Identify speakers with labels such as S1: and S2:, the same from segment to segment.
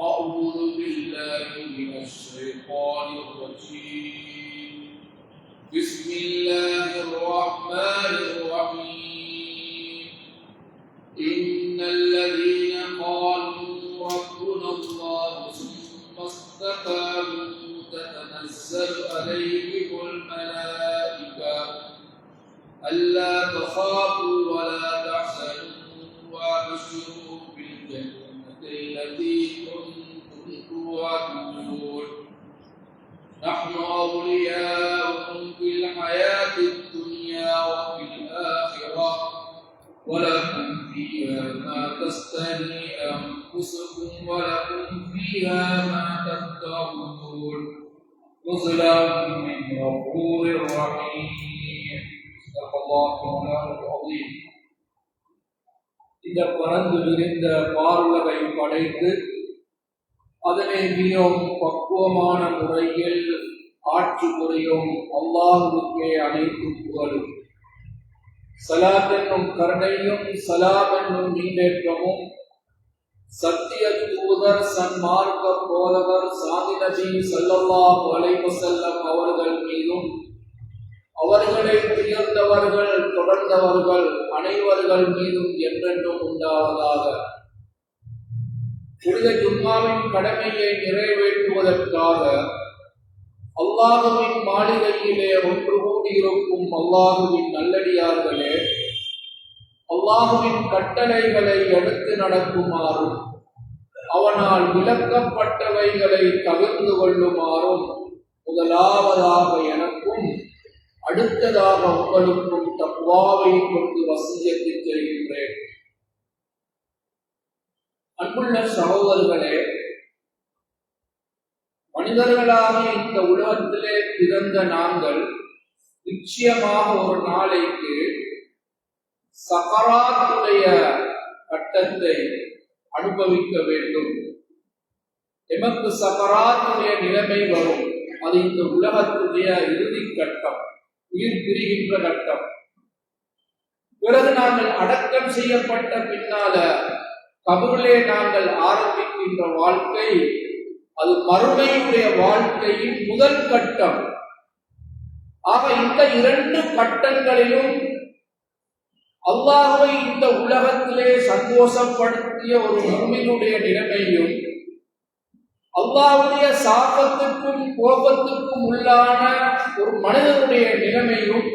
S1: أعوذ بالله من الشيطان الرجيم. بسم الله الرحمن الرحيم. إن الذين قالوا ربنا الله ثم استقاموا تتنزل عليهم الملائكة ألا تخافوا نزلا من غفور رحيم صدق الله مولانا العظيم இந்த பறந்து விரிந்த பார்லகை படைத்து அதனை மிகவும் பக்குவமான முறையில் ஆட்சி புரியும் அல்லாஹுக்கே அனைத்து புகழும் சலாத் என்னும் கருணையும் சலாம் என்னும் நீண்டேற்றமும் சத்திய தூதர் சன்மார்க்க போதவர் சாதி நபி ஸல்லல்லாஹு அலைஹி அவர்கள் மீதும் அவர்களை உயர்ந்தவர்கள் தொடர்ந்தவர்கள் அனைவர்கள் மீதும் என்றென்றும் உண்டாவதாக. புனித ஜும்மாவின் கடமையை நிறைவேற்றுவதற்காக அல்லாஹுவின் மாளிகையிலே ஒன்று கூடியிருக்கும் அல்லாஹுவின் நல்லடியார்களே அல்லாஹுவின் கட்டளைகளை எடுத்து நடக்குமாறும் அவனால் விளக்கப்பட்டவைகளை தவிர்த்து கொள்ளுமாறும் முதலாவதாக எனக்கும் அடுத்ததாக உங்களுக்கும் தக்குவாவை கொண்டு வசியத்தை செல்கின்றேன் அன்புள்ள சகோதரர்களே மனிதர்களாக இந்த உலகத்திலே பிறந்த நாங்கள் நிச்சயமாக ஒரு நாளைக்கு சகராத்துடைய கட்டத்தை அனுபவிக்க வேண்டும். எமக்கு சகராத்துடைய நிலைமை வரும். அது இந்த உலகத்துடைய இறுதி கட்டம் உயிர் பிரிகின்ற கட்டம். பிறகு நாங்கள் அடக்கம் செய்யப்பட்ட பின்னால கபூலே நாங்கள் ஆரம்பிக்கின்ற வாழ்க்கை அது மறுமையுடைய வாழ்க்கையின் முதல் கட்டம். ஆக இந்த இரண்டு கட்டங்களிலும் அல்லாஹை இந்த உலகத்திலே சந்தோஷப்படுத்திய ஒரு முமினுடைய நிலைமையும் அல்லாவுடைய சாபத்துக்கும் கோபத்துக்கும் உள்ளான ஒரு மனிதனுடைய நிலைமையும்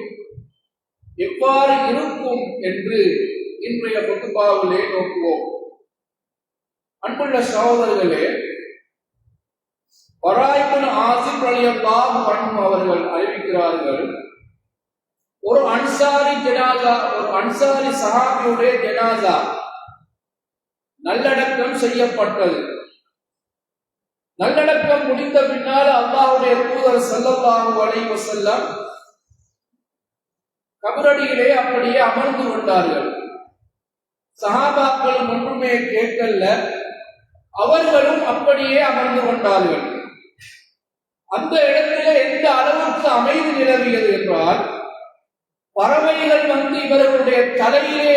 S1: எவ்வாறு இருக்கும் என்று இன்றைய பொதுப்பாவிலே நோக்குவோம். அன்புள்ள சகோதரர்களே வராய்பன் ஆசிப் அலி அல்லாஹ் அவர்கள் அறிவிக்கிறார்கள் ஒரு அன்சாரி ஜனாதா ஒரு அன்சாரி சஹாபியுடைய ஜனாதா நல்லடக்கம் செய்யப்பட்டது. நல்லடக்கம் முடிந்த பின்னால் அல்லாஹுடைய தூதர் சல்லல்லாஹு அலைஹி செல்லம் கபரடியிலே அப்படியே அமர்ந்து கொண்டார்கள். சஹாபாக்கள் ஒன்றுமே கேட்கல. அவர்களும் அப்படியே அமர்ந்து கொண்டார்கள். அந்த இடத்திலே எந்த அளவுக்கு அமைதி நிலவியது என்றால் பறவைகள் வந்து இவர்களுடைய தலையிலே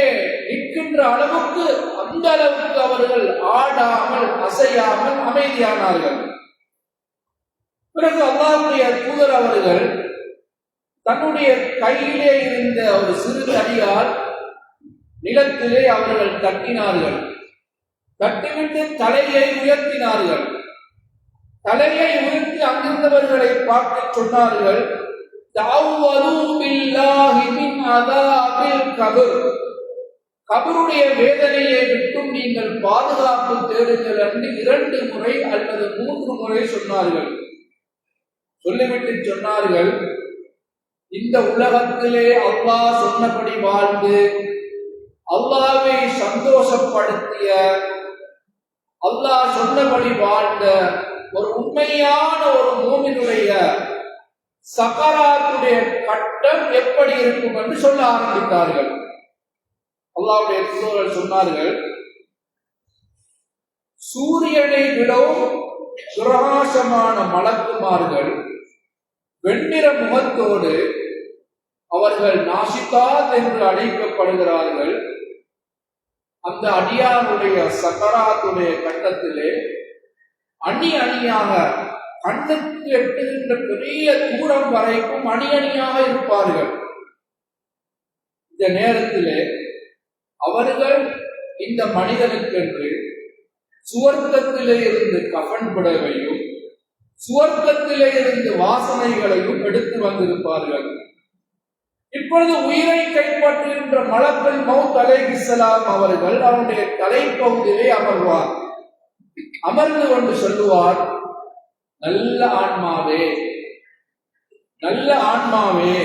S1: நிற்கின்ற அளவுக்கு அந்த அளவுக்கு அவர்கள் ஆடாமல் அசையாமல் அமைதியானார்கள். பிறகு அல்லாவுடைய தூதர் அவர்கள் தன்னுடைய கையிலே இருந்த ஒரு சிறு தடியால் நிலத்திலே அவர்கள் தட்டினார்கள். தட்டிவிட்டு தலையை உயர்த்தினார்கள். தலையை உயர்த்தி அங்கிருந்தவர்களை பார்த்து சொன்னார்கள். கபருடைய வேதனையை விட்டும் நீங்கள் பாதுகாப்பு தேடுங்கள் என்று இரண்டு முறை அல்லது மூன்று முறை சொன்னார்கள். சொல்லிவிட்டு சொன்னார்கள் இந்த உலகத்திலே அல்லாஹ் சொன்னபடி வாழ்ந்து அல்லாவை சந்தோஷப்படுத்திய அல்லாஹ் சொன்னபடி வாழ்ந்த ஒரு உண்மையான ஒரு மூமினுடைய சகராத்துடைய கட்டம் எப்படி இருக்கும் என்று சொல்ல ஆரம்பித்தார்கள். அல்லாவுடைய தூதர்கள் சொன்னார்கள் சூரியனை விடவும் பிரகாசமான மலக்குமார்கள் வெண்ணிற முகத்தோடு அவர்கள் நாசிக்கா என்று அழைக்கப்படுகிறார்கள். அந்த அடியாருடைய சக்கராத்துடைய கட்டத்திலே அணி அணியாக கண்ணுக்கு எட்டுகின்ற பெரிய தூரம் வரைக்கும் அணி அணியாக இருப்பார்கள். இந்த நேரத்திலே அவர்கள் இந்த மனிதனுக்கென்று சுவர்க்கத்திலே இருந்து கஃன் புடவையும் சுவர்க்கத்திலே இருந்து வாசனைகளையும் எடுத்து வந்திருப்பார்கள். இப்பொழுது உயிரை கைப்பற்றுகின்ற மலக்கல் மவுத் அலைஹிஸ்ஸலாம் அவர்கள் அவருடைய தலைப்பகுதியிலே அமர்வார். அமர்ந்து கொண்டு சொல்லுவார் நல்ல ஆன்மாவே. நல்ல ஆன்மாவே.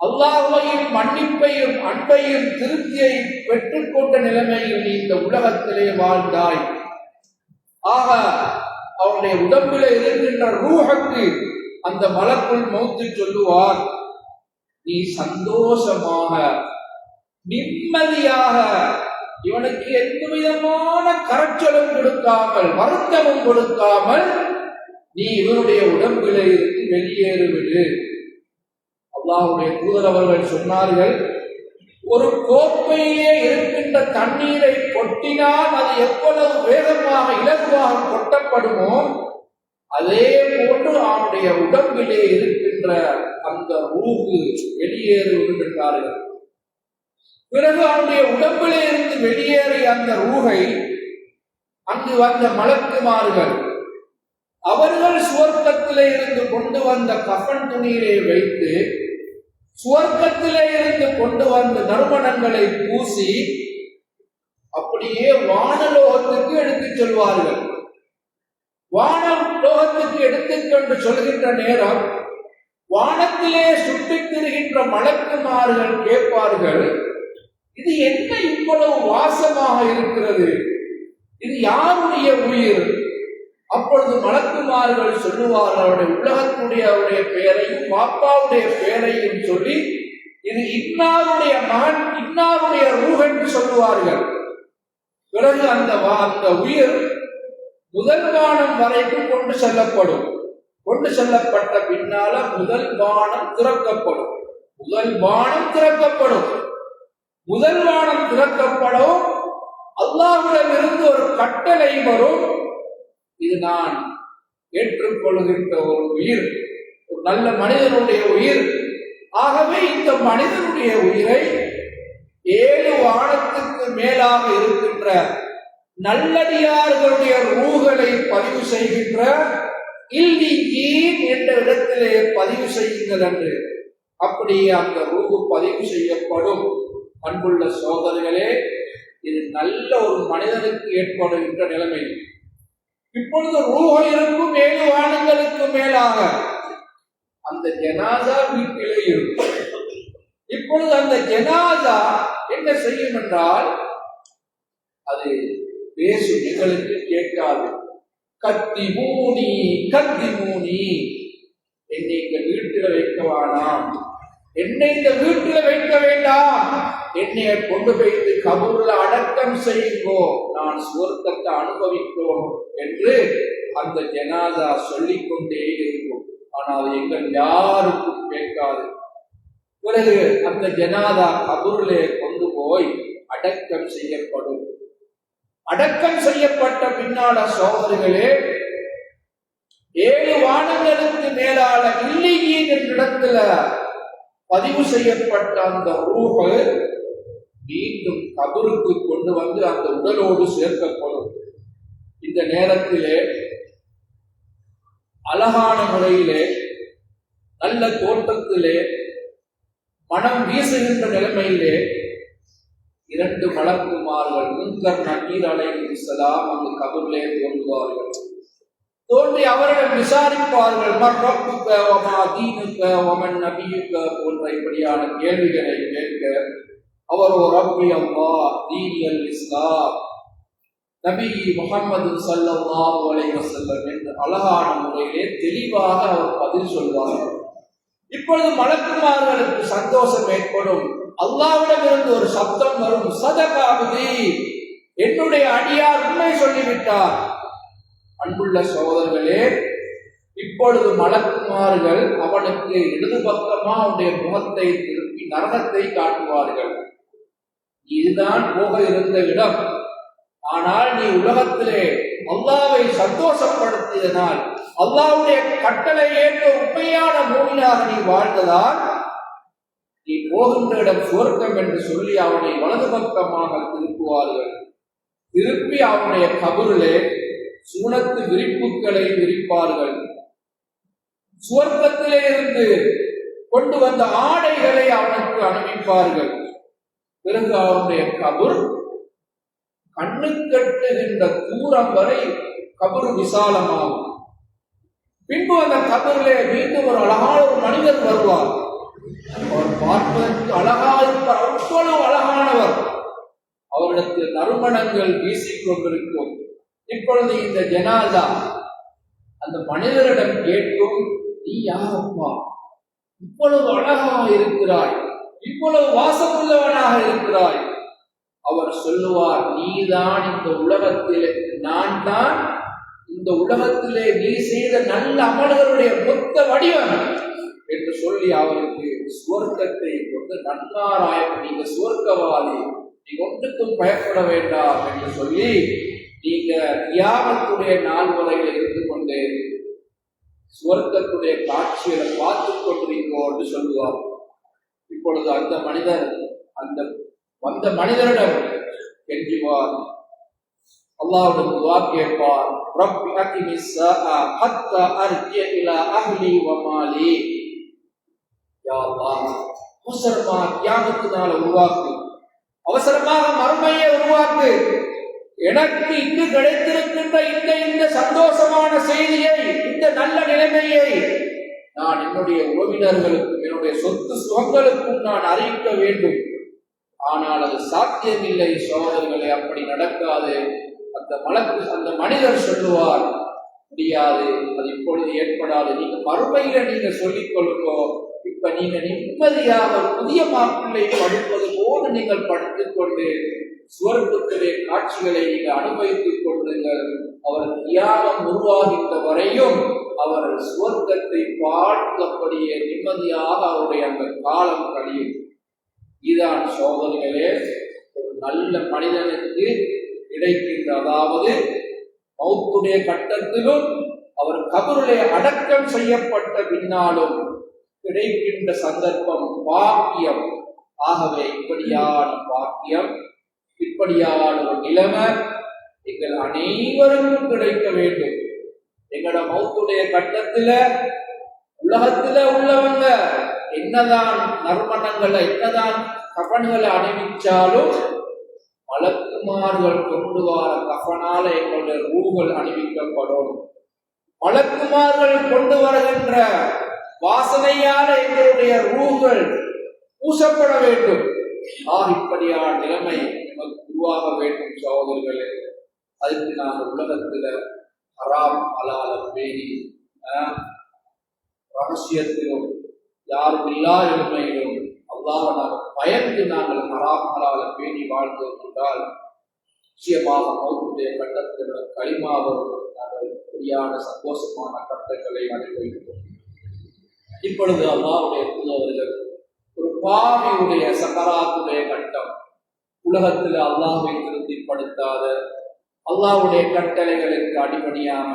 S1: அல்லாஹையும் மன்னிப்பையும் அன்பையும் திருப்தியையும் பெற்றுக்கொண்ட நிலைமையில் நீ இந்த உலகத்திலே வாழ்ந்தாய். ஆக அவருடைய உடம்பிலே இருக்கின்ற ரூஹக்கு அந்த மலக்குள் மௌத்து சொல்லுவார் நீ சந்தோஷமாக நிம்மதியாக இவனுக்கு எந்த விதமான கரைச்சலும் கொடுக்காமல் வருத்தமும் கொடுக்காமல் நீ இவருடைய உடம்பில் இருந்து வெளியேறிவிடு. அல்லாவுடைய தூதர் அவர்கள் சொன்னார்கள் ஒரு கோப்பையிலே இருக்கின்ற தண்ணீரை கொட்டினால் அது எவ்வளவு வேகமாக இலகுவாக கொட்டப்படுமோ அதே போன்று அவனுடைய உடம்பிலே இருக்கின்ற அந்த ரூகு வெளியேறுகின்றார்கள் பிறகு அவனுடைய உடம்பிலே இருந்து வெளியேறிய அந்த ரூகை அங்கு வந்த மலக்குமார்கள் அவர்கள் சுவர்க்கத்திலே இருந்து கொண்டு வந்த கஃன் துணியிலே வைத்து சுவர்க்கத்திலே இருந்து கொண்டு வந்த நறுமணங்களை பூசி அப்படியே வானலோகத்துக்கு எடுத்துச் செல்வார்கள். வான லோகத்துக்கு எடுத்துக்கொண்டு சொல்கின்ற நேரம் வானத்திலே சுற்றித் திரிகின்ற மலக்குமார்கள் கேட்பார்கள் இது என்ன இவ்வளவு வாசமாக இருக்கிறது? இது யாருடைய உயிர்? அப்பொழுது மலக்குமார்கள் சொல்லுவார்கள் அவருடைய உலகத்துடைய அவருடைய பெயரையும் பாப்பாவுடைய பெயரையும் சொல்லி இது இன்னாருடைய மகன் இன்னாருடைய ரூஹ் என்று சொல்லுவார்கள். பிறகு அந்த அந்த உயிர் முதல் வானம் வரைக்கும் கொண்டு செல்லப்படும். கொண்டு செல்லப்பட்ட பின்னால முதல் வானம் திறக்கப்படும். முதல் வானம் திறக்கப்படும். முதல் வானம் திறக்கப்படும். அல்லாவிடமிருந்து இருந்து ஒரு கட்டளை வரும். இது நான் ஏற்றுக்கொள்கின்ற ஒரு உயிர். ஒரு நல்ல மனிதனுடைய உயிர். ஆகவே இந்த மனிதனுடைய உயிரை ஏழு வானத்துக்கு மேலாக இருக்கின்ற நல்லடியார்களுடைய ரூகளை பதிவு செய்கின்ற இல்லிகீன் என்ற இடத்திலே பதிவு செய்யுங்கள் என்று. அப்படியே அந்த ரூபு பதிவு செய்யப்படும். அன்புள்ள சோதனைகளே இது நல்ல ஒரு மனிதனுக்கு ஏற்படுகின்ற நிலைமை. இப்பொழுது ரூஹ இருக்கும் ஏழு வானங்களுக்கு மேலாக. அந்த ஜனாதா வீட்டிலே இருக்கும் இப்பொழுது அந்த ஜனாதா என்ன செய்யும் என்றால் அது பேசு எங்களுக்கு கேட்காது. கத்தி மூனி கத்தி மூனி. என்னை இந்த வீட்டில் வைக்க வேணாம். என்னை இந்த வீட்டில் வைக்க வேண்டாம். என்னை கொண்டு போய் கபூர்ல அடக்கம் செய்யுங்கோ நான் சுவர்க்கத்தை அனுபவிப்போம் என்று அந்த ஜனாதா சொல்லிக் கொண்டே இருக்கும். ஆனால் எங்கள் யாருக்கும் கேட்காது. பிறகு அந்த ஜனாதா கபூரிலே கொண்டு போய் அடக்கம் செய்யப்படும். அடக்கம் செய்யப்பட்ட பின்னால சோதரிகளே ஏழு வானங்களுக்கு மேலான இல்லையின் என்ற இடத்துல பதிவு செய்யப்பட்ட அந்த ரூபு மீண்டும் கபருக்கு கொண்டு வந்து அந்த உடலோடு சேர்க்கப்படும். இந்த நேரத்திலே அழகான முறையிலே நல்ல தோற்றத்திலே மனம் வீசுகின்ற நிலைமையிலே இரண்டு மலர்குமார்கள் முன்கர் நக்கீர் அலைஹிஸ்ஸலாம் அந்த கபரிலே தோன்றுவார்கள். தோன்றி அவரிடம் விசாரிப்பார்கள் மற்றும் ஒமா தீனுக்க ஒமன் நபியுக்க? போன்ற இப்படியான கேள்விகளை கேட்க அவர் ஒரு ரப்பி அம்மா தீனியல் இஸ்லாம் நபி முகமது ஸல்லல்லாஹு அலைவசல்லம் என்று அழகான முறையிலே தெளிவாக அவர் பதில் சொல்வார்கள் இப்பொழுது மலக்குமார்களுக்கு சந்தோஷம் ஏற்படும். அல்லாவிடமிருந்து ஒரு சப்தம் வரும். சதகாபதி என்னுடைய அடியார் உண்மை சொல்லிவிட்டார். அன்புள்ள சகோதரர்களே இப்பொழுது மலக்குமார்கள் அவனுக்கு இடது பக்கமா அவனுடைய முகத்தை திருப்பி நரகத்தை காட்டுவார்கள். இதுதான் போக இருந்த இடம். ஆனால் நீ உலகத்திலே அல்லாவை சந்தோஷப்படுத்தியதனால் அல்லாவுடைய கட்டளை ஏற்ற உண்மையான மூமினாக நீ வாழ்ந்ததால் நீ போகின்ற இடம் சுவர்க்கம் என்று சொல்லி அவனை வலது பக்கமாக திருப்புவார்கள். திருப்பி அவனுடைய கபரிலே சுனத்து விரிப்புகளை விரிப்பார்கள். சுவர்க்கத்திலே இருந்து கொண்டு வந்த ஆடைகளை அவனுக்கு அனுப்பிப்பார்கள் பிறகு கபுர் கபர் கண்ணு கட்டுகின்ற தூரம் வரை கபுர் விசாலமாகும். பின்பு அந்த கபரிலே மீண்டும் ஒரு அழகான ஒரு மனிதர் வருவார். அவர் பார்ப்பதற்கு அழகாக இருப்பார். அவ்வளவு அழகானவர். அவரிடத்தில் நறுமணங்கள் வீசிக் கொண்டிருக்கும். இப்பொழுது இந்த ஜனாதா அந்த மனிதரிடம் கேட்கும் நீ யாரப்பா இவ்வளவு அழகாக இருக்கிறாய். இவ்வளவு வாசமுள்ளவனாக இருக்கிறாய். அவர் சொல்லுவார் நீதான் இந்த உலகத்திலே நான் தான் இந்த உலகத்திலே நீ செய்த நல்ல அமல்களுடைய மொத்த வடிவம். என்று சொல்லி அவருக்கு சுவர்க்கத்தை கொண்டு நன்மாராய நீங்க சுவர்க்கவாதி நீ ஒன்றுக்கும் பயப்பட வேண்டாம் என்று சொல்லி நீங்க தியாகத்துடைய நாள் வரையில் இருந்து கொண்டு சுவர்க்கத்துடைய காட்சிகளை பார்த்து கொண்டிருக்கோம் என்று சொல்லுவார். இப்பொழுது அந்த மனிதர் அந்த வந்த மனிதரிடம் கெஞ்சுவார். அல்லாவுடன் துவா கேட்பார். ரப்பி அகிமிஸ் ஸாஅ ஹத்தா அர்ஜி இலா அஹ்லி வ மாலி. யா அல்லாஹ் அவசரமா தியாகத்தினால உருவாக்கு. அவசரமாக மறுமையை உருவாக்கு. எனக்கு இங்கு கிடைத்திருக்கின்ற இந்த இந்த சந்தோஷமான செய்தியை இந்த நல்ல நிலைமையை நான் என்னுடைய உறவினர்களுக்கும் என்னுடைய சொத்து சுகங்களுக்கும் நான் அறிவிக்க வேண்டும். ஆனால் அது சாத்தியமில்லை சோதரர்களே அப்படி நடக்காது. அந்த மலக்கு அந்த மனிதர் சொல்லுவார் முடியாது அது இப்பொழுது ஏற்படாது. நீங்க மறுமையில நீங்க சொல்லிக் கொள்ளுங்கோ. இப்ப நீங்க நிம்மதியாக புதிய மாப்பிள்ளை படுப்பது போல நீங்கள் படுத்துக் கொண்டு சுவர்க்கத்திலே காட்சிகளை நீங்கள் அனுபவித்துக் கொள்ளுங்கள். அவர் தியாகம் உருவாகின்ற வரையும் அவர் சுவர்க்கத்தை பார்த்தபடியே நிம்மதியாக அவருடைய அந்த காலம் கழியும் இதுதான் சோதனைகளே. ஒரு நல்ல மனிதனுக்கு கிடைக்கின்ற அதாவது மௌத்துடைய கட்டத்திலும் அவர் கபருடைய அடக்கம் செய்யப்பட்ட பின்னாலும் கிடைக்கின்ற சந்தர்ப்பம் பாக்கியம். ஆகவே இப்படியான பாக்கியம் இப்படியான ஒரு நிலைமை எங்கள் அனைவருக்கும் கிடைக்க வேண்டும். எங்களோட மௌத்துடைய கட்டத்துல உலகத்துல உள்ளவங்க என்னதான் நறுமணங்களை என்னதான் கபன்களை அணிவிச்சாலும் மலக்குமார்கள் கொண்டு வர கபனால எங்களுடைய ரூகள் அணிவிக்கப்படும். மலக்குமார்கள் கொண்டு வருகின்ற வாசனையால எங்களுடைய ரூகள் பூசப்பட வேண்டும். ஆ இப்படியான நிலைமை நமக்கு உருவாக வேண்டும் சகோதரர்களே. அதுக்கு நாங்கள் உலகத்துல ஹராம் அலால பேணி ரகசியத்திலும் யாரும் இல்லா எளிமையிலும் அல்லாஹ் நாங்கள் பயந்து நாங்கள் ஹராம் ஹலால பேணி வாழ்ந்தோம் என்றால் நிச்சயமாக மௌத்துடைய கட்டத்தில் களிமாவும் நாங்கள் சரியான சந்தோஷமான கட்டங்களை அனுபவித்தோம் இப்பொழுது அல்லாவுடைய புதவர்கள் ஒரு பாவியுடைய சகராத்துடைய கட்டம் உலகத்தில் அல்லாஹை திருப்திப்படுத்தாத அல்லாவுடைய கட்டளைகளுக்கு அடிபணியாம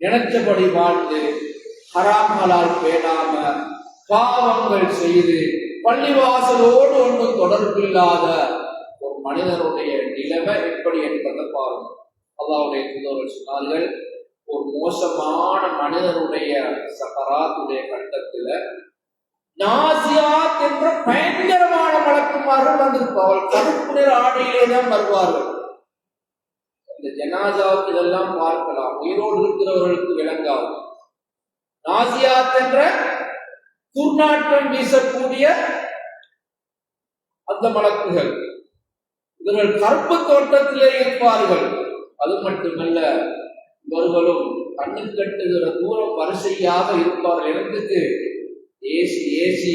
S1: நினைச்சபடி வாழ்ந்து ஹராமலால் பேணாம பாவங்கள் செய்து பள்ளிவாசலோடு ஒன்றும் தொடர்பில்லாத ஒரு மனிதனுடைய நிலைமை எப்படி என்பதை பாருங்க. அல்லாவுடைய தூதர்கள் சொன்னார்கள் ஒரு மோசமான மனிதனுடைய சகராத்துடைய கட்டத்துல நாசியாத் என்ற பயங்கரமான வழக்குமாறு வந்திருப்பார்கள் கருப்பு நிற ஆடையிலே தான் வருவார்கள். இந்த ஜனாசாவுக்கு இதெல்லாம் பார்க்கலாம். உயிரோடு இருக்கிறவர்களுக்கு விளங்காது. நாசியாத் என்ற துர்நாற்றம் வீசக்கூடிய அந்த மலக்குகள். இவர்கள் கருப்பு தோட்டத்திலே இருப்பார்கள். அது மட்டுமல்ல இவர்களும் கண்ணு கட்டுகிற தூரம் வரிசையாக இருப்பார்கள். எனக்கு ஏசி ஏசி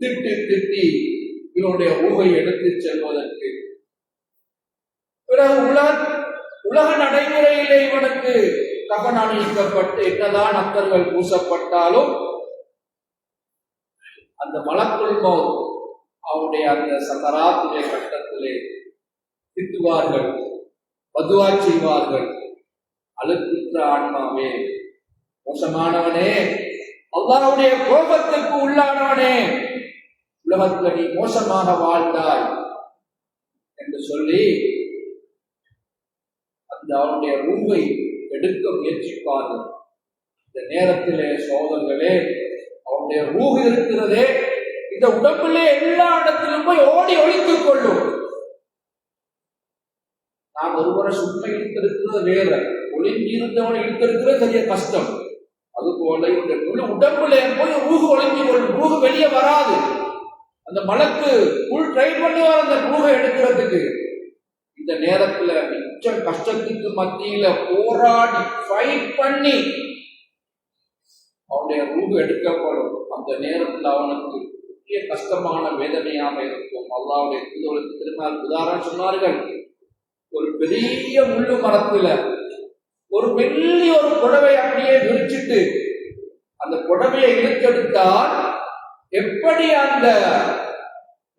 S1: திட்டு திட்டி இவனுடைய ஊகை எடுத்துச் செல்வதற்கு. பிறகு உலக உலக நடைமுறையிலே இவனுக்கு கபன் அணிவிக்கப்பட்டு என்னதான் அத்தர்கள் பூசப்பட்டாலும் அந்த மலக்குள் மௌத் அவனுடைய அந்த சக்கராத்துடைய கட்டத்திலே திட்டுவார்கள் பதுவா செய்வார்கள். அழுக்குற்ற ஆன்மாவே மோசமானவனே அல்லாவுடைய கோபத்திற்கு உள்ளானவனே உலகத்தில் நீ மோசமாக வாழ்ந்தாய் என்று சொல்லி அந்த அவனுடைய ரூபை எடுக்க முயற்சிப்பார்கள். இந்த நேரத்திலே சோதர்களே அவனுடைய ரூஹ் இருக்கிறதே இந்த உடம்பிலே எல்லா இடத்திலும் போய் ஓடி ஒழித்துக் கொள்ளும். நான் ஒருவரை சும்மா இழுத்திருக்கிறது வேற ஒளிஞ்சிருந்தவனை இழுத்திருக்கிறது பெரிய கஷ்டம். அதுபோல இந்த முழு உடம்புல போய் ரூகு ஒளிஞ்சு கொள்ளும். ரூகு வெளியே வராது. அந்த மலக்கு ஃபுல் ட்ரை பண்ணுவார் அந்த ரூஹை எடுக்கிறதுக்கு. இந்த நேரத்துல மிச்ச கஷ்டத்துக்கு மத்தியில போராடி ஃபைட் பண்ணி அவனுடைய ரூபு எடுக்கப்படும். அந்த நேரத்துல அவனுக்கு முக்கிய கஷ்டமான வேதனையாக இருக்கும். அல்லாவுடைய தூதர்களுக்கு திருநாள் உதாரணம் சொன்னார்கள் ஒரு பெரிய முள்ளு மரத்துல ஒரு மெல்லி ஒரு புடவை அப்படியே விரிச்சிட்டு அந்த புடவையை இழுத்தெடுத்தால் எப்படி அந்த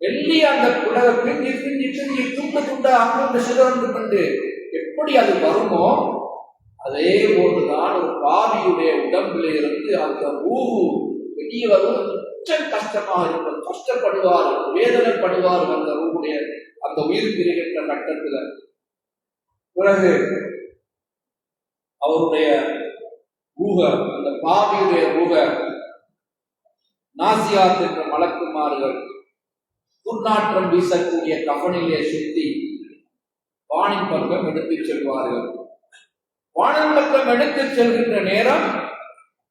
S1: வெள்ளி அந்த புடவை பிரிஞ்சு பிரிஞ்சு பிரிஞ்சு துண்டு துண்டா அங்கே சிதறந்து கொண்டு எப்படி அது வருமோ அதே போன்றுதான் ஒரு பாவியுடைய உடம்பில் இருந்து அந்த ஊரு வெளியே வரும் உச்சம் கஷ்டமாக இருக்கும் கஷ்டப்படுவார்கள் வேதனைப்படுவார்கள் அந்த ஊருடைய அந்த உயிர் பிரிகின்ற கட்டத்துல. பிறகு அவருடைய ரூக அந்த பாவியுடைய ரூக நாசியாத் என்ற மலக்குமார்கள் துர்நாற்றம் வீசக்கூடிய கபனிலே சுத்தி வானின் பக்கம் எடுத்துச் செல்வார்கள். வானின் பக்கம் எடுத்துச் செல்கின்ற நேரம்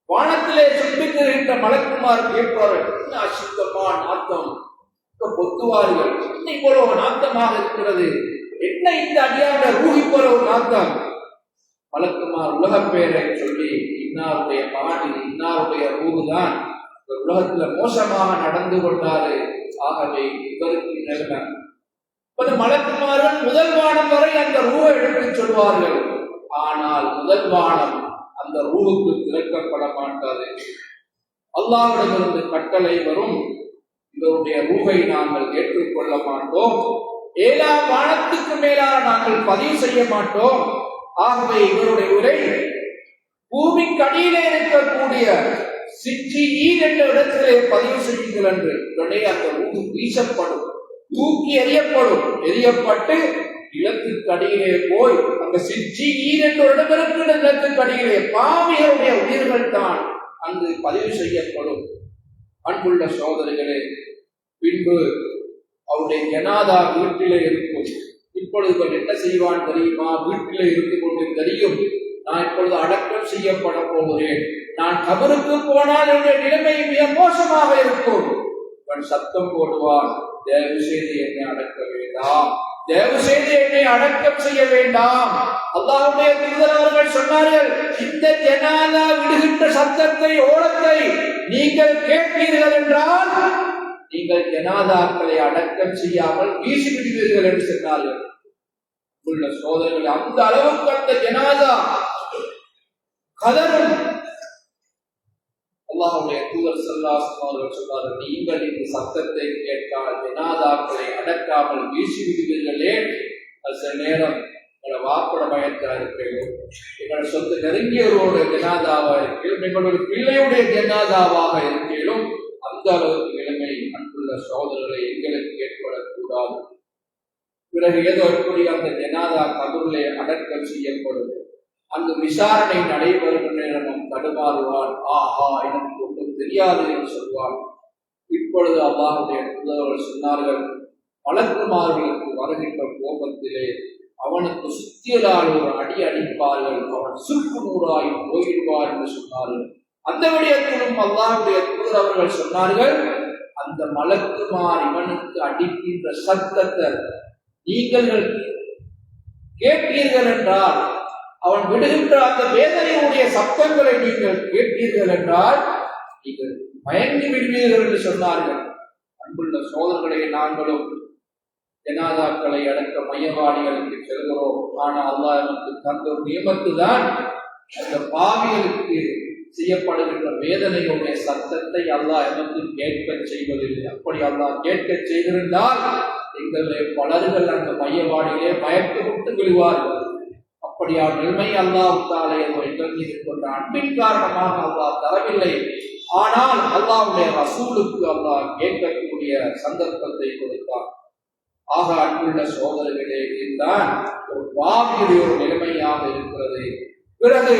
S1: வானத்திலே சுற்றித் திரிகின்ற மலக்குமார் கேட்பார்கள் என்ன அசுத்தமா நாத்தம்? பொத்துவார்கள் பொத்துவார்கள் போல ஒரு நாத்தமாக இருக்கிறது. என்ன இந்த அடியாண்ட ரூகி போல ஒரு நாத்தம்? மலக்குமார் உலகப் பெயரை சொல்லி இன்னாருடைய மகன் இன்னாருடைய ரூகுதான் இந்த உலகத்துல மோசமாக நடந்து கொண்டாரு. ஆகவே இவருக்கு நிலைமை இப்ப முதல் வானம் வரை அந்த ரூவை எடுத்து சொல்வார்கள். ஆனால் முதல் வானம் அந்த ரூவுக்கு திறக்கப்பட மாட்டாது. அல்லாவிடமிருந்து கட்டளை வரும். இவருடைய ரூவை நாங்கள் ஏற்றுக்கொள்ள மாட்டோம். ஏழாம் வானத்துக்கு மேலாக நாங்கள் பதிவு செய்ய மாட்டோம். ஆகவே இவருடைய உரை பூமி கடியிலே இருக்கக்கூடிய சிற்றி ஈர் என்ற இடத்திலே பதிவு செய்யுங்கள் என்று உடனே அந்த ரூ வீசப்படும். தூக்கி எறியப்படும். எறியப்பட்டு நிலத்துக்கு அடியிலே போய் அங்க சிற்றி ஈர் என்ற ஒரு இடம் நிலத்துக்கு அடியிலே பாவிகளுடைய உயிர்கள் தான் அங்கு பதிவு செய்யப்படும். அன்புள்ள சோதரிகளே பின்பு அவருடைய ஜனாதா வீட்டிலே இருக்கும். இப்பொழுது இவன் என்ன செய்வான் தெரியுமா? வீட்டிலே இருந்து கொண்டு தெரியும் நான் இப்பொழுது அடக்கம் செய்யப்பட போகிறேன். நான் கபருக்கு போனால் என்னுடைய நிலைமை மிக மோசமாக இருக்கும். அவன் சத்தம் போடுவான் தயவு செய்து என்னை அடக்க வேண்டாம். தயவு செய்து என்னை அடக்கம் செய்ய வேண்டாம். அல்லாஹ்வுடைய தூதர் அவர்கள் சொன்னார்கள் இந்த ஜனாதா விடுகின்ற சத்தத்தை ஓலத்தை நீங்கள் கேட்பீர்கள் என்றால் நீங்கள் ஜனாதாக்களை அடக்கம் செய்யாமல் வீசி விடுவீர்கள் என்று சொன்னார்கள். உள்ள சோதனைகள் அந்த அளவுக்கு அந்த ஜனாதா கதரும் அல்லாஹுடைய தூதர் சல்லாசம் அவர்கள் சொன்னார்கள் நீங்கள் இந்த சத்தத்தை கேட்டால் வினாதாக்களை அடக்காமல் வீசி விடுவீர்களே. அது சில நேரம் எங்களை வாப்பட பயத்தா இருக்கிறோம் எங்கள் சொந்த நெருங்கியவரோட ஜனாதாவாக இருக்கிறோம் எங்களுடைய பிள்ளையுடைய ஜனாதாவாக இருக்கிறோம் அந்த அளவுக்கு நிலைமை அன்புள்ள சோதரர்களை எங்களுக்கு ஏற்படக்கூடாது. பிறகு ஏதோ எப்படி அந்த ஜனாதா கபூரிலே அடக்கம் செய்யப்படும் அந்த விசாரணை நடைபெறும் நேரமும் தடுமாறுவார் ஆஹா எனக்கு ஒன்றும் தெரியாது என்று சொல்வார் இப்பொழுது அல்லாஹுடைய தூதர்கள் சொன்னார்கள் வளர்க்குமார்களுக்கு வருகின்ற கோபத்திலே அவனுக்கு சுத்தியலால் ஒரு அடி அடிப்பார்கள். அவன் சுருக்கு நூறாய் போயிடுவார் என்று சொன்னார்கள். அந்த விடயத்திலும் அல்லாஹுடைய தூதர் அவர்கள் சொன்னார்கள் அந்த மலக்குமார் இவனுக்கு அடிக்கின்ற சத்தத்தை நீங்கள் கேட்பீர்கள் என்றால் அவன் விடுகின்ற அந்த வேதனையுடைய சப்தங்களை நீங்கள் கேட்டீர்கள் என்றால் நீங்கள் மயங்கி விடுவீர்கள் என்று சொன்னார்கள். அன்புள்ள சோதர்களை நாங்களும் ஜனாதாக்களை அடக்க மையவாடிகளுக்கு செல்கிறோம். ஆனால் அல்லாஹ் நமக்கு தந்த ஒரு தான் அந்த பாவியலுக்கு செய்யப்படுகின்ற வேதனையுடைய சத்தத்தை அல்லாஹ் எமக்கு கேட்க செய்வதில்லை. அப்படி அல்லாஹ் கேட்க செய்திருந்தால் எங்களுடைய பலர்கள் அந்த மையவாடியிலே விட்டு விழுவார்கள் அப்படியான நிலைமை அல்லாஹ் தாலே எங்கள் மீது கொண்ட அன்பின் காரணமாக அல்லாஹ் தரவில்லை. ஆனால் அல்லாவுடைய ரசூலுக்கு அல்லாஹ் கேட்கக்கூடிய சந்தர்ப்பத்தை கொடுத்தார் ஆக அன்புள்ள சோதனைகளே இதுதான் ஒரு பாவியுடைய ஒரு நிலைமையாக இருக்கிறது. பிறகு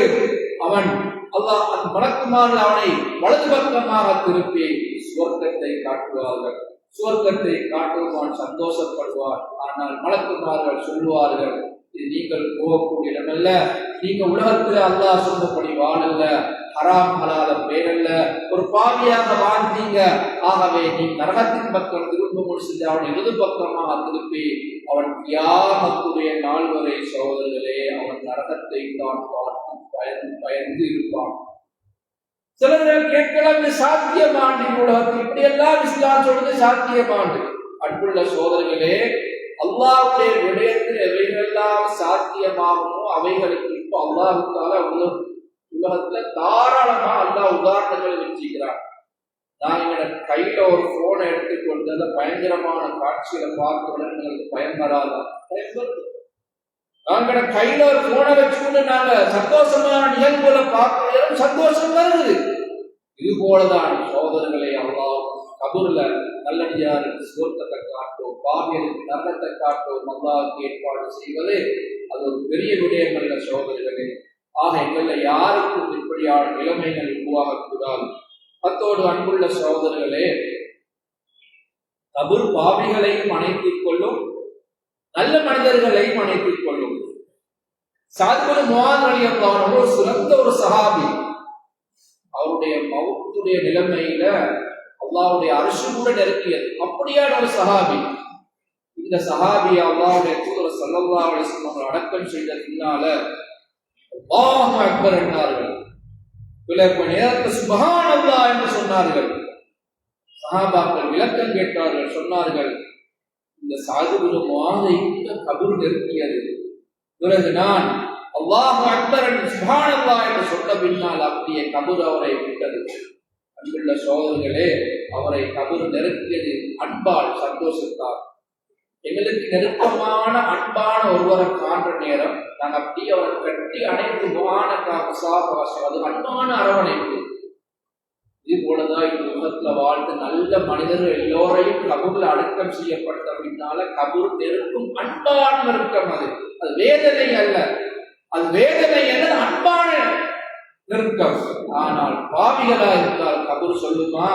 S1: அவன் அல்லாஹ் அந்த மணக்குமாறு அவனை வலது பக்கமாக திருப்பி சுவர்க்கத்தை காட்டுவார்கள். சுவர்க்கத்தை காட்டுவான் சந்தோஷப்படுவார் ஆனால் மணக்குமார்கள் சொல்லுவார்கள் இது நீங்கள் போகக்கூடிய இடமல்ல. நீங்க உலகத்துல அல்லாஹ் சொன்னபடி வாழல்ல ஹராம் ஹலால பேரல்ல. ஒரு பாவியாக வாழ்ந்தீங்க. ஆகவே நீ நரகத்தின் பக்கம் திரும்ப முடிச்சு அவன் இடது பக்கமாக திருப்பி அவன் தியாகத்துடைய நாள் வரை சகோதரர்களே அவன் நரகத்தை தான் பார்த்து பயந்து பயந்து இருப்பான். சிலர்கள் கேட்கலாம் இது சாத்தியமாண்டு உலகத்தில் இப்படி எல்லாம் இஸ்லாம் சொல்றது சாத்தியமாண்டு அன்புள்ள சோதரர்களே அல்லாவுடைய விடயத்தில் எவைகளெல்லாம் சாத்தியமாகுமோ அவைகளுக்கு இப்போ அல்லாவுக்கால உலக உலகத்துல தாராளமா அல்லா உதாரணங்கள் வச்சுக்கிறான் நான் எங்களோட கையில ஒரு போனை எடுத்துக்கொண்டு அந்த பயங்கரமான காட்சியில பார்த்த எங்களுக்கு பயம் வராதா. நாங்கள கையில ஒரு போனை வச்சுக்கொண்டு நாங்க சந்தோஷமான நிகழ்வுகளை பார்க்கிறோம் சந்தோஷம் வருது. இது போலதான் சோதனைகளை அவ்வளவு கபூர்ல நல்லடியாருக்கு சுவர்த்தத்தை காட்டும் பாவியலுக்கு நல்லத்தை காட்டும் அல்லாஹ்வுக்கு ஏற்பாடு செய்வது அது ஒரு பெரிய விடயம் அல்ல ஆக எங்கள்ல யாருக்கும் இப்படியான நிலைமைகள் உருவாகக்கூடாது. அத்தோடு அன்புள்ள சோதரிகளே கபூர் பாவிகளையும் அணைத்துக் கொள்ளும் நல்ல மனிதர்களையும் அணைத்துக் கொள்ளும். சாத்குரு மோகன் அலி அல்லாஹ் ஒரு சிறந்த ஒரு சஹாபி. அவருடைய மவுத்துடைய நிலைமையில அல்லாவுடைய அரசு கூட நெருங்கியது அப்படியான ஒரு சஹாபி. இந்த சஹாபி அல்லாவுடைய தூதர் ஸல்லல்லாஹு அலைஹி வஸல்லம் அடக்கம் செய்த பின்னால அல்லாஹ் அக்பர் என்றார்கள். விளக்க நேரத்தில் சுபஹான் அல்லா என்று சொன்னார்கள். சஹாபாக்கள் விளக்கம் கேட்டார்கள். சொன்னார்கள் இந்த சாதுகுரு மாதை இந்த கபூர் நெருங்கியது பிறகு நான் அல்லாஹ் அக்பர் என்று சுபஹான் என்று சொன்ன பின்னால் அப்படியே கபூர் அவரை விட்டது. அன்புள்ள சோதர்களே அவரை கபர் நெருக்கியது அன்பால் சந்தோஷத்தால் எங்களுக்கு நெருக்கமான அன்பான ஒருவரை காண்ற நேரம் நாங்கள் அப்படியே அவரை கட்டி அனைத்து முகான சாபாசம் அது அன்பான அரவணைப்பு. இது போலதான் இந்த உலகத்துல வாழ்ந்து நல்ல மனிதர்கள் எல்லோரையும் கபூர்ல அடக்கம் செய்யப்பட்ட பின்னால கபூர் நெருக்கும் அன்பான நெருக்கம் அது. அது வேதனை அல்ல. அது வேதனை அல்லது அன்பான நெருக்கம் ஆனால் பாவிகளா இருந்தால் கபூர் சொல்லுமா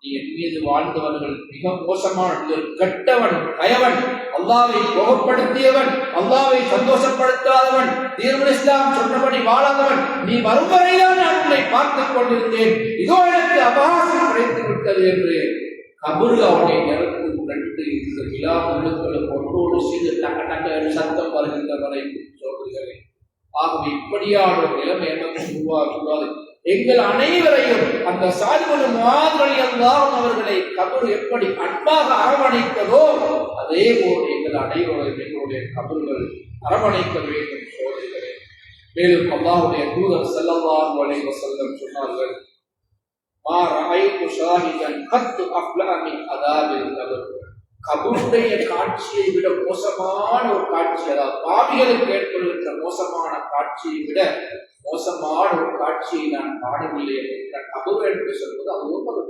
S1: நீ என் மீது வாழ்ந்தவர்கள் மிக மோசமான கட்டவன் கெட்டவன் கயவன் அல்லாவை கோபப்படுத்தியவன் அல்லாவை சந்தோஷப்படுத்தாதவன் தீர்வு இஸ்லாம் சொன்னபடி வாழாதவன் நீ வரும் வரைதான் உன்னை பார்த்துக் கொண்டிருந்தேன். இதோ எனக்கு அபகாசம் கிடைத்து விட்டது என்று கபூர் அவனை நெருப்பு நட்டு இந்த விழா முழுக்களும் ஒன்றோடு செய்து டக்க டக்க சத்தம் வருகின்ற வரை சொல்கிறேன் ஆகவே இப்படியான ஒரு நிலைமை எனக்கு உருவாகுவாது எங்கள் அனைவரையும் அந்த சாதிகளும் மாதிரி எல்லாம் அவர்களை கபர் எப்படி அன்பாக அரவணைத்ததோ அதே போல் எங்கள் அனைவரையும் எங்களுடைய கபர்கள் அரவணைக்க வேண்டும் சோதனைகளே. மேலும் அல்லாஹுடைய தூதர் செல்லல்லாஹு வளைவ செல்லம் சொன்னார்கள் மா ரஅய்து ஷாஹிதன் கத்து அஃப்லஹி அதாபில் கபர் கபருடைய காட்சியை விட மோசமான ஒரு காட்சி அதாவது பாவிகளுக்கு ஏற்படுகின்ற மோசமான காட்சியை விட மோசமான ஒரு காட்சியை நான் காணவில்லை என்ற கபர் என்று சொல்வது அது ஒரு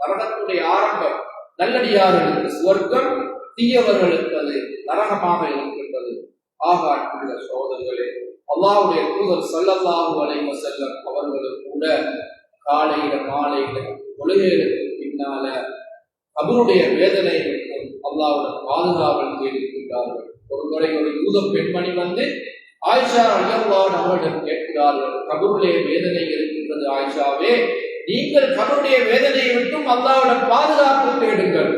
S1: நரகத்துடைய ஆரம்பம் நல்லடியார்களுக்கு சுவர்க்கம் தீயவர்களுக்கு அது நரகமாக இருக்கின்றது. ஆக அன்புள்ள சோதர்களே அல்லாவுடைய தூதர் சல்லல்லாஹு அலைவ செல்லம் அவர்களும் கூட காலையில மாலையில தொழுகைகளுக்கு பின்னால அவருடைய வேதனை அல்லாவுடன் பாதுகாவல் தேடியிருக்கிறார்கள் ஒரு முறை ஒரு யூத பெண்மணி வந்து ஆயிஷா அல்லாஹ் அவரிடம் கேட்கிறார்கள் கபருடைய வேதனை இருக்கின்றது ஆயிஷாவே நீங்கள் கபருடைய வேதனையை விட்டும் அல்லாவிடம் பாதுகாப்பு தேடுங்கள்.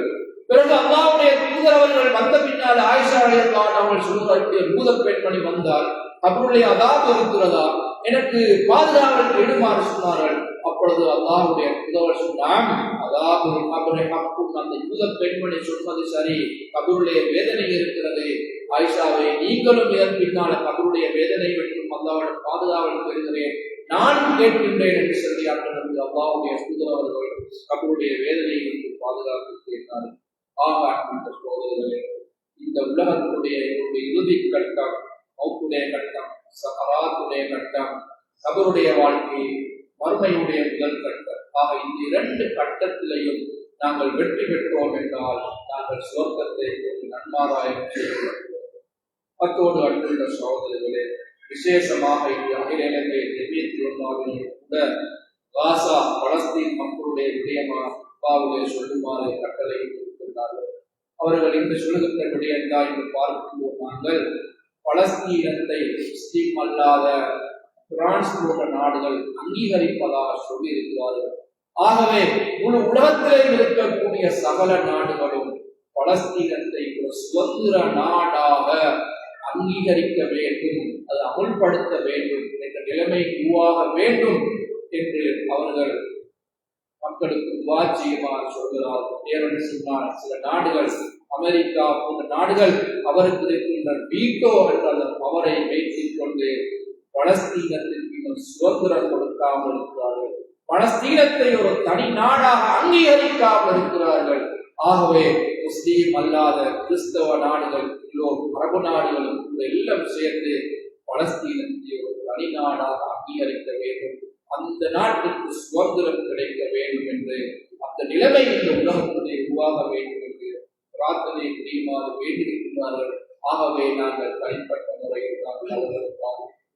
S1: பிறகு அல்லாவுடைய தூதர் அவர்கள் வந்த பின்னால் ஆயிஷா அலையல்லான் அவர்கள் சொல்வதற்கு யூத பெண்மணி வந்தால் கபருடைய அதாவது இருக்கிறதா? எனக்கு பாதுகாவல் தேடுமாறு சொன்னார்கள். அப்பொழுது அல்லாஹுடைய புதவர் சொன்னான் அதாவது கபரை ஹக்கும் அந்த யூத பெண்மணி சொன்னது சரி கபருடைய வேதனை இருக்கிறது. ஆயிஷாவை நீங்களும் இதன் பின்னால கபருடைய வேதனை மற்றும் அல்லாவிடம் பாதுகாவல் பெறுகிறேன். நான் கேட்கின்றேன் என்று சொல்லி அன்று அல்லாவுடைய புதவர்கள் கபருடைய வேதனை மற்றும் பாதுகாப்பு கேட்டார்கள் ஆக அன்புள்ள இந்த உலகத்துடைய என்னுடைய இறுதி கட்டம் மௌத்துடைய கட்டம் சஹராத்துடைய கட்டம் கபருடைய வாழ்க்கையை மறுமையுடைய முதல் கட்டம். ஆக இந்த இரண்டு கட்டத்திலையும் நாங்கள் வெற்றி பெற்றோம் என்றால் நாங்கள் சுவர்க்கத்தை ஒரு நன்மாராயம் செய்கிறோம் அத்தோடு அன்புள்ள சகோதரர்களே விசேஷமாக இந்த அகில இலங்கை எண்ணியத்தி கூட காசா பலஸ்தீன் மக்களுடைய விடயமாக அப்பாவுடைய சொல்லுமாறு கட்டளை கொடுத்திருந்தார்கள் அவர்கள் இன்று சொல்லுகின்ற விடயம்தான் என்று பார்க்கும்போது நாங்கள். பலஸ்தீனத்தை முஸ்லீம் அல்லாத பிரான்ஸ் போன்ற நாடுகள் அங்கீகரிப்பதாக சொல்லி இருக்கிறார்கள் ஆகவே முழு உலகத்திலே இருக்கக்கூடிய சகல நாடுகளும் பலஸ்தீனத்தை ஒரு சுதந்திர நாடாக அங்கீகரிக்க வேண்டும் அதை அமுல்படுத்த வேண்டும் என்ற நிலைமை உருவாக வேண்டும் என்று அவர்கள் மக்களுக்கு உவாச்சியமாக சொல்கிறார்கள் ஏனென்று சொன்னால் சில நாடுகள் அமெரிக்கா போன்ற நாடுகள் அவருக்கு இருக்கின்ற வீட்டோ என்ற அந்த பவரை வைத்துக் கொண்டு பலஸ்தீனத்திற்கு இன்னும் சுதந்திரம் கொடுக்காமல் இருக்கிறார்கள். பலஸ்தீனத்தை ஒரு தனி நாடாக அங்கீகரிக்காமல் இருக்கிறார்கள். ஆகவே முஸ்லீம் அல்லாத கிறிஸ்தவ நாடுகள் எல்லோரும் அரபு நாடுகளும் இந்த எல்லாம் சேர்ந்து பலஸ்தீனத்தை ஒரு தனி நாடாக அங்கீகரிக்க வேண்டும். அந்த நாட்டுக்கு சுதந்திரம் கிடைக்க வேண்டும் என்று அந்த நிலைமை இந்த உலகத்திலே உருவாக வேண்டும் என்று பிரார்த்தனை புரியுமாறு வேண்டியிருக்கிறார்கள். ஆகவே நாங்கள் தனிப்பட்ட முறையில் நாங்கள் அவர்களுக்கு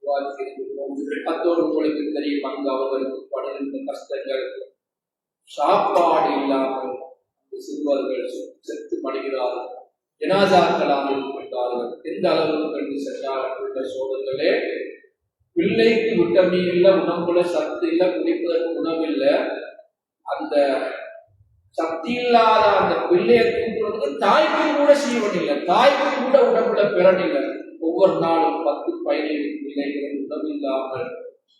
S1: விவாதித்திருக்கிறோம் அத்தோடு உங்களுக்கு தெரியும் அங்கு அவர்களுக்கு படுகின்ற கஷ்டங்கள் சாப்பாடு இல்லாமல் அந்த சிறுவர்கள் செத்து மடிகிறார்கள் ஜனாதாக்களாக இருக்கின்றார்கள் எந்த அளவுக்கு கண்டு சென்றார்கள் உள்ள சோதர்களே பிள்ளைக்கு விட்டமின் இல்லை உணவுல சத்து இல்லை குடிப்பதற்கு உணவில்ல அந்த சக்தி இல்லாத அந்த பிள்ளையை தூக்குறதுக்கு தாய்க்கும் கூட சீவன் இல்லை தாய்க்கும் கூட உடம்புல பிறன் இல்லை. ஒவ்வொரு நாளும் பத்து பதினைந்து பிள்ளைகள் உணவில்லாமல்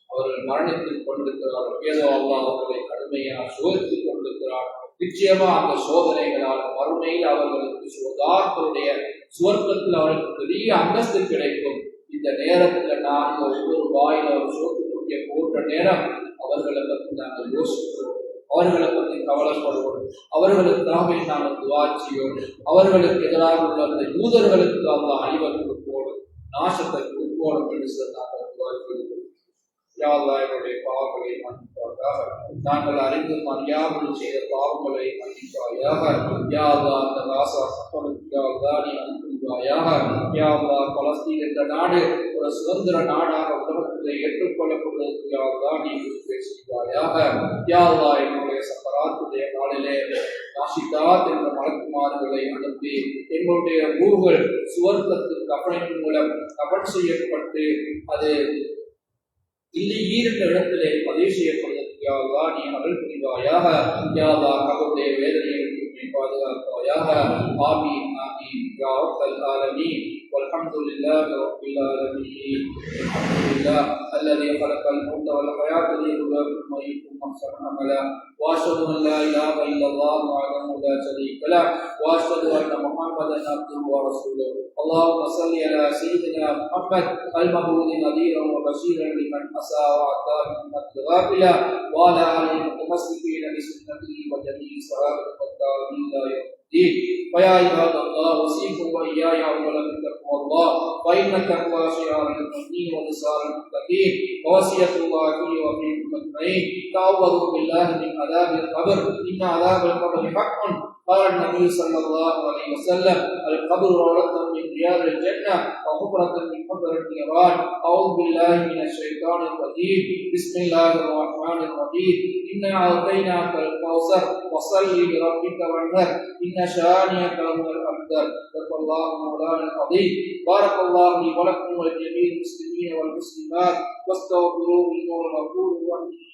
S1: அவர்கள் மரணித்துக் கொண்டிருக்கிறார் ஏதோ அல்லா அவர்களை கடுமையாக சோதித்துக் கொண்டிருக்கிறார் நிச்சயமா அந்த சோதனைகளால் மறுமையில் அவர்களுக்கு சுகார்களுடைய சுவர்க்கத்தில் அவர்களுக்கு பெரிய அந்தஸ்து கிடைக்கும். இந்த நேரத்துல நாங்கள் ஒவ்வொரு வாயில் ஒரு சோத்து போன்ற நேரம் அவர்களை பற்றி நாங்கள் யோசிக்கிறோம் அவர்களை பற்றி கவலைப்படுவோம். அவர்களுக்காக நாங்கள் துவாச்சியோம் அவர்களுக்கு எதிராக உள்ள அந்த யூதர்களுக்கு அவங்க அழிவை கொடுப்போம் நாசத்தை கொடுப்போம் என்று நாங்கள் துவாச்சியோம் என்னுடைய பாவங்களை மன்னிப்பாயாக நாங்கள் அறிந்து அறியாமல் செய்த பாவங்களை மன்னிப்பாயாக. யாழ்லா அந்த ராசா மக்களுக்கு நீ அனுப்புவாயாக. யாழ்லா பலஸ்தீன் என்ற நாடு ஒரு சுதந்திர நாடாக உலகத்தில் ஏற்றுக்கொள்ளப்படுவதற்கு யாழ்லா நீ பேசுகிறாயாக. யாவா என்னுடைய சக்கராத்துடைய நாளிலே நாசிதாத் என்ற மலக்குமார்களை அனுப்பி எங்களுடைய ஊர்கள் சுவர்க்கத்தில் கபனின் மூலம் கபன் செய்யப்பட்டு அது இல்லை ஈரண்ட இடத்திலே பதிவு செய்யப்படுவதற்கு நீ அருள் புரிவாயாக. யாவா கபருடைய வேதனையை பாதுகாப்பாயாக. ஆமீன் ஆமீன். யாவ் ரப்பல் ஆலமீன். والحمد لله رب العالمين. الحمد لله الذي خلق الموت والحياة ليبلوكم أيكم أحسن عملا. وأشهد أن لا إله إلا الله وحده لا شريك له وأشهد أن محمدا عبده ورسوله. اللهم صل على سيدنا محمد المبعوث نذيرا وبشيرا لمن أساء وأتى من الغافلة وعلى آله المتمسكين بسنته وجميع صحابة التابعين إلى يوم الدين. ويا عباد الله أوصيكم وإياي أولا بتقوى الله فإن التقوى شعار المؤمنين ولسان المتقين ووصية الله فيه وفيكم أجمعين تعوذوا بالله من عذاب القبر. إن عذاب القبر حق. قال النبي صلى الله عليه وسلم القبر روضة من رياض الجنة وحفرة من حفر النيران. أعوذ بالله من الشيطان الرجيم. بسم الله الرحمن الرحيم. إنا أعطيناك الكوثر وصل لربك وانهر إن شانئك هو الأبتر. صدق الله مولانا العظيم. بارك الله لي ولكم ولجميع المسلمين والمسلمات. واستغفروه إنه الغفور الرحيم.